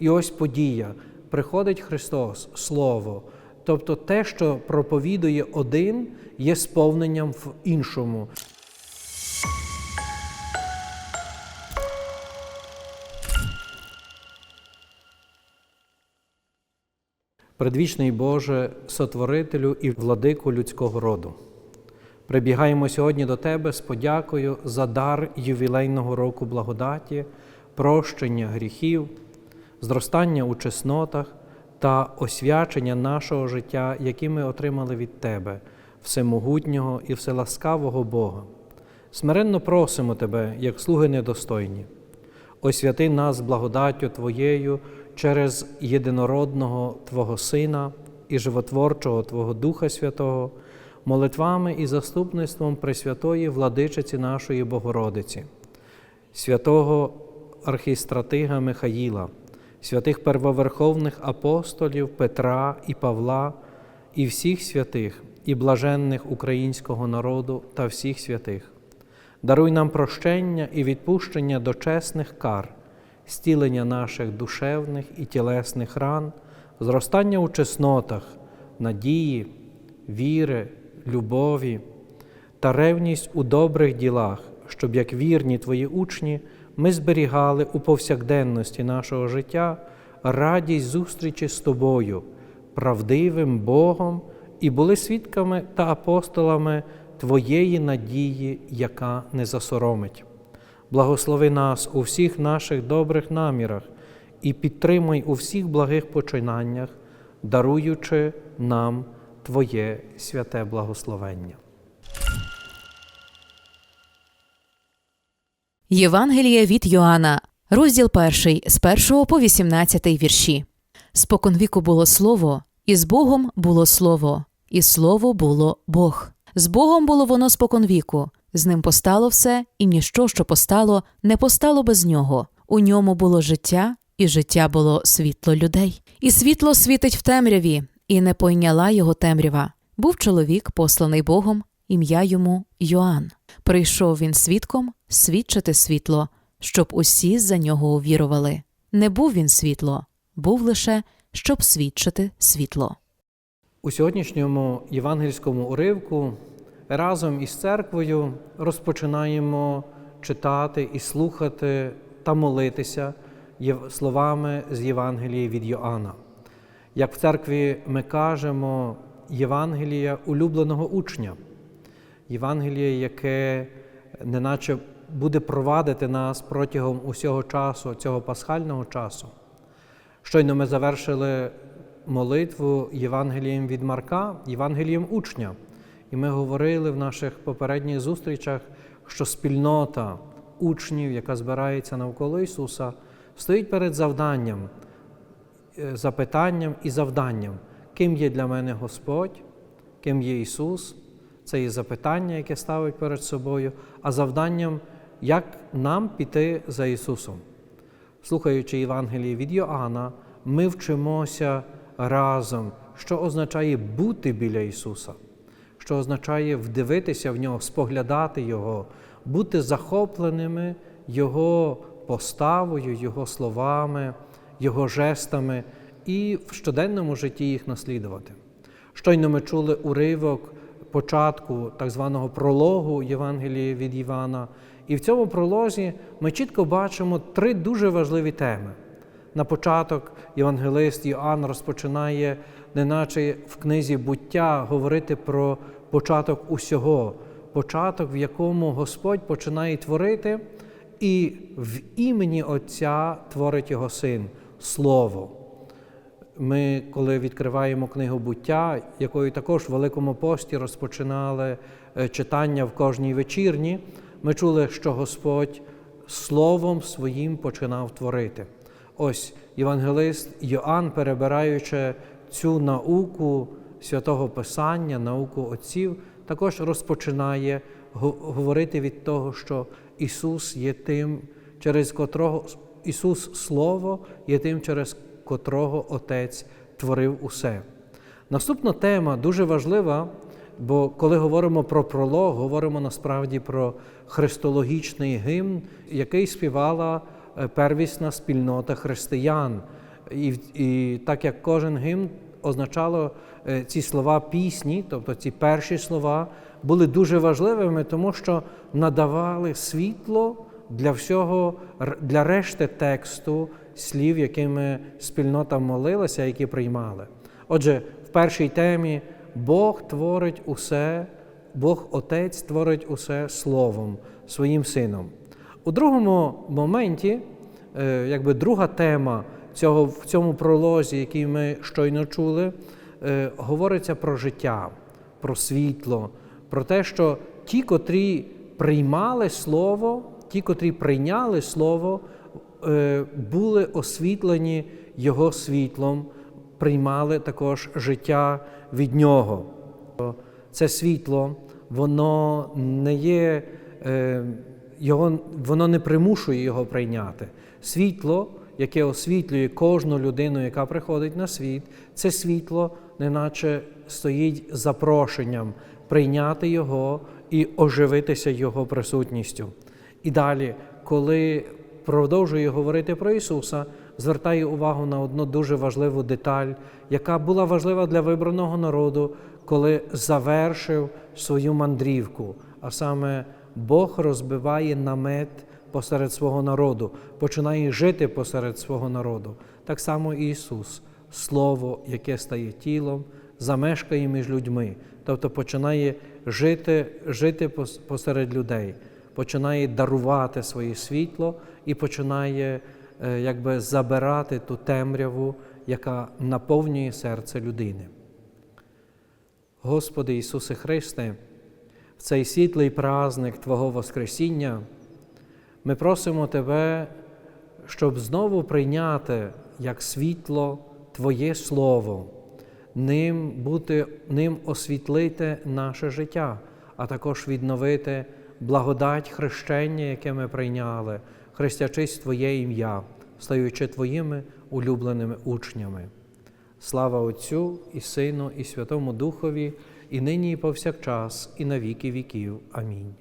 І ось подія. Приходить Христос, Слово. Тобто те, що проповідує один, є сповненням в іншому. Предвічний Боже, сотворителю і владику людського роду. Прибігаємо сьогодні до Тебе з подякою за дар ювілейного року благодаті, прощення гріхів, зростання у чеснотах та освячення нашого життя, які ми отримали від Тебе, всемогутнього і вселаскавого Бога. Смиренно просимо Тебе, як слуги недостойні. Освяти нас благодаттю Твоєю через єдинородного Твого Сина і животворчого Твого Духа Святого, молитвами і заступництвом Пресвятої владичиці нашої Богородиці, святого архістратига Михаїла, святих первоверховних апостолів Петра і Павла, і всіх святих, і блаженних українського народу та всіх святих. Даруй нам прощення і відпущення до чесних кар, стілення наших душевних і тілесних ран, зростання у чеснотах, надії, віри, любові та ревність у добрих ділах, щоб, як вірні Твої учні, ми зберігали у повсякденності нашого життя радість зустрічі з Тобою, правдивим Богом, і були свідками та апостолами Твоєї надії, яка не засоромить. Благослови нас у всіх наших добрих намірах і підтримуй у всіх благих починаннях, даруючи нам Твоє святе благословення. Євангеліє від Йоанна, розділ 1, з 1 по 18 вірші. Споконвіку було слово, і з Богом було слово, і слово було Бог. З Богом було воно споконвіку, з ним постало все, і ніщо, що постало, не постало без нього. У ньому було життя, і життя було світло людей. І світло світить в темряві, і не пойняла його темрява. Був чоловік, посланий Богом, ім'я йому Йоанн. Прийшов він свідком свідчити світло, щоб усі за нього увірували. Не був він світло, був лише щоб свідчити світло. У сьогоднішньому євангельському уривку разом із церквою розпочинаємо читати і слухати та молитися словами з Євангелії від Йоанна. Як в церкві ми кажемо, Євангелія улюбленого учня, Євангеліє, яке неначе буде провадити нас протягом усього часу, цього пасхального часу. Щойно ми завершили молитву Євангелієм від Марка, Євангелієм учня. І ми говорили в наших попередніх зустрічах, що спільнота учнів, яка збирається навколо Ісуса, стоїть перед завданням, е, запитанням і завданням, ким є для мене Господь, ким є Ісус. Це є запитання, яке ставить перед собою, а завданням, як нам піти за Ісусом. Слухаючи Євангелії від Йоанна, ми вчимося разом, що означає бути біля Ісуса, що означає вдивитися в Нього, споглядати Його, бути захопленими Його поставою, Його словами, Його жестами і в щоденному житті їх наслідувати. Щойно ми чули уривок початку так званого прологу Євангелії від Івана. І в цьому пролозі ми чітко бачимо три дуже важливі теми. На початок євангелист Іоанн розпочинає, неначе в книзі буття, говорити про початок усього, початок, в якому Господь починає творити, і в імені Отця творить його син Слово. Ми, коли відкриваємо книгу буття, якою також в Великому пості розпочинали е, читання в кожній вечірні, ми чули, що Господь Словом своїм починав творити. Ось євангелист Йоанн, перебираючи цю науку святого Писання, науку отців, також розпочинає говорити від того, що Ісус є тим, через котрого Ісус Слово є тим, через котрого Отець творив усе. Наступна тема дуже важлива, бо коли говоримо про пролог, говоримо насправді про христологічний гімн, який співала е, первісна спільнота християн, І, і так як кожен гімн означало е, ці слова пісні, тобто ці перші слова, були дуже важливими, тому що надавали світло для всього, для решти тексту слів, якими спільнота молилася, які приймали. Отже, в першій темі Бог творить усе, Бог Отець творить усе Словом, своїм сином. У другому моменті, е, якби друга тема цього, в цьому пролозі, який ми щойно чули, е, говориться про життя, про світло, про те, що ті, котрі приймали Слово, ті, котрі прийняли Слово, були освітлені Його світлом, приймали також життя від Нього. Це світло, воно не є, е, його, воно не примушує його прийняти. Світло, яке освітлює кожну людину, яка приходить на світ, це світло, неначе стоїть запрошенням прийняти його і оживитися його присутністю. І далі, коли продовжує говорити про Ісуса, звертає увагу на одну дуже важливу деталь, яка була важлива для вибраного народу, коли завершив свою мандрівку, а саме Бог розбиває намет посеред свого народу, починає жити посеред свого народу. Так само і Ісус, Слово, яке стає тілом, замешкає між людьми, тобто починає жити, жити посеред людей, починає дарувати своє світло і починає е, якби забирати ту темряву, яка наповнює серце людини. Господи Ісусе Христе, в цей світлий праздник Твого Воскресіння ми просимо Тебе, щоб знову прийняти як світло Твоє Слово, ним бути, ним освітлити наше життя, а також відновити благодать хрещення, яке ми прийняли, хрестячись Твоє ім'я, стаючи Твоїми улюбленими учнями. Слава Отцю і Сину, і Святому Духові, і нині, і повсякчас, і на віки віків. Амінь.